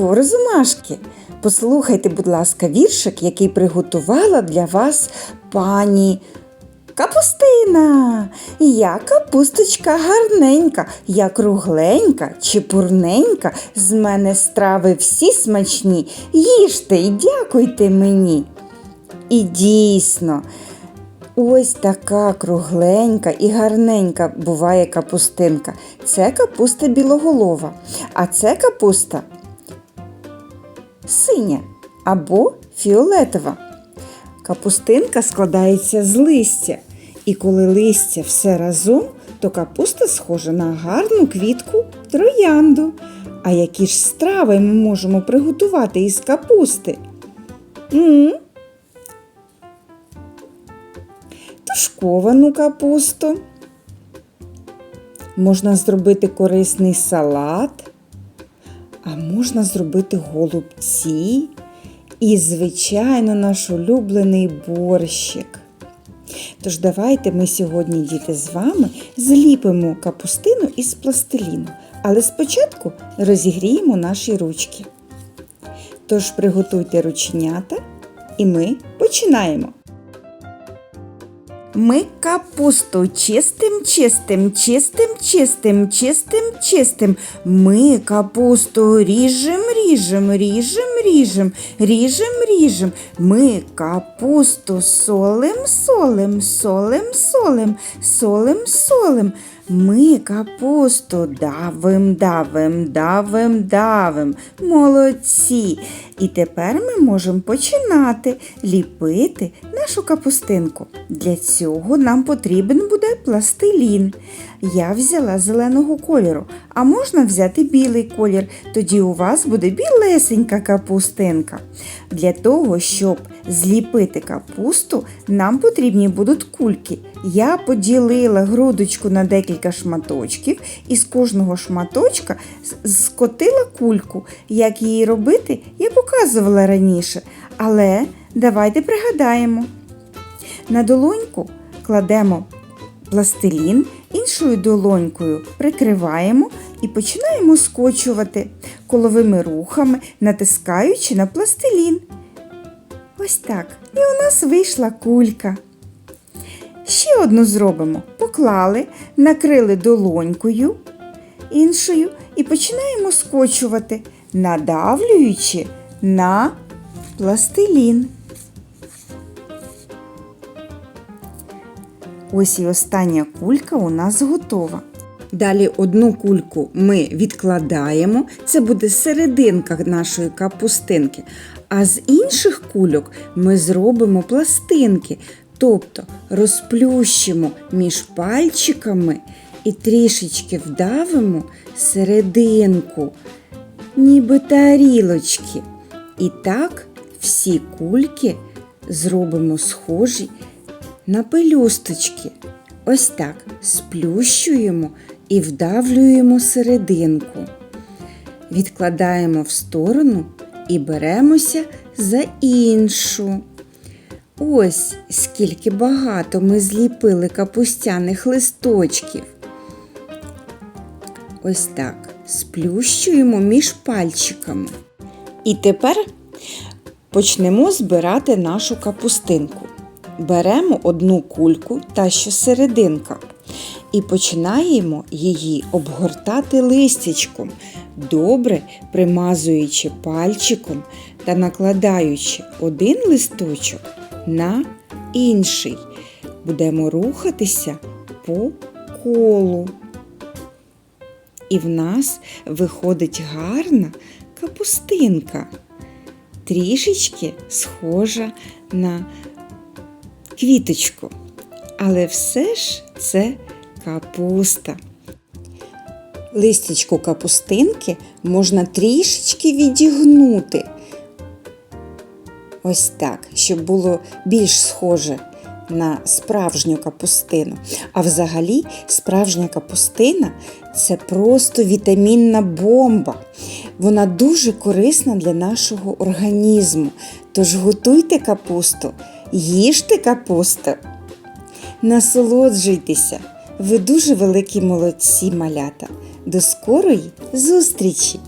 ранку, розумашки! Послухайте, будь ласка, віршик, який приготувала для вас пані Капустина. Я капусточка гарненька, я кругленька, чепурненька, з мене страви всі смачні. Їжте і дякуйте мені. І дійсно, ось така кругленька і гарненька буває капустинка. Це капуста білоголова, а це капуста синя або фіолетова. Капустинка складається з листя, і коли листя все разом, то капуста схожа на гарну квітку троянду. А які ж страви ми можемо приготувати із капусти? м Тушковану капусту. Можна зробити корисний салат, можна зробити голубці і, звичайно, наш улюблений борщик. Тож давайте ми сьогодні, діти, з вами зліпимо капустину із пластиліну, але спочатку розігріємо наші ручки. Тож приготуйте рученята і ми починаємо. Ми капусту чистим, чистим, чистим, чистим, чистим, чистим. Ми капусту ріжем, ріжем, ріжем, ріжем, ріжем, ріжем. Ми капусту солим, солим, солим, солим, солим, солим. Ми капусту давим, давим, давим, давим. Молодці. І тепер ми можемо починати ліпити нашу капустинку. Для цього нам потрібен буде пластилін. Я взяла зеленого кольору, а можна взяти білий колір, тоді у вас буде білесенька капустинка. Для того, щоб зліпити капусту, нам потрібні будуть кульки. Я поділила грудочку на декілька шматочків і з кожного шматочка скотила кульку. Як її робити, я показувала раніше. Але давайте пригадаємо. На долоньку кладемо пластилін, іншою долонькою прикриваємо і починаємо скочувати коловими рухами, натискаючи на пластилін. Ось так. І у нас вийшла кулька. Ще одну зробимо. Поклали, накрили долонькою іншою і починаємо скочувати, надавлюючи на пластилін. Ось і остання кулька у нас готова. Далі одну кульку ми відкладаємо, це буде серединка нашої капустинки. А з інших кульок ми зробимо пластинки, тобто розплющимо між пальчиками і трішечки вдавимо серединку, ніби тарілочки. І так всі кульки зробимо схожі на пелюсточки. Ось так сплющуємо і вдавлюємо серединку. Відкладаємо в сторону і беремося за іншу. Ось скільки багато ми зліпили капустяних листочків. Ось так сплющуємо між пальчиками. І тепер почнемо збирати нашу капустинку. Беремо одну кульку та що серединка і починаємо її обгортати листячком, добре примазуючи пальчиком та накладаючи один листочок на інший. Будемо рухатися по колу. І в нас виходить гарна капустинка, трішечки схожа на квіточку. Але все ж це капуста. Листячку капустинки можна трішечки відігнути. Ось так, щоб було більш схоже на справжню капустину. А взагалі, справжня капустина це просто вітамінна бомба. Вона дуже корисна для нашого організму. Тож готуйте капусту, їжте капусту. Насолоджуйтеся! Ви дуже великі молодці, малята. До скорої зустрічі!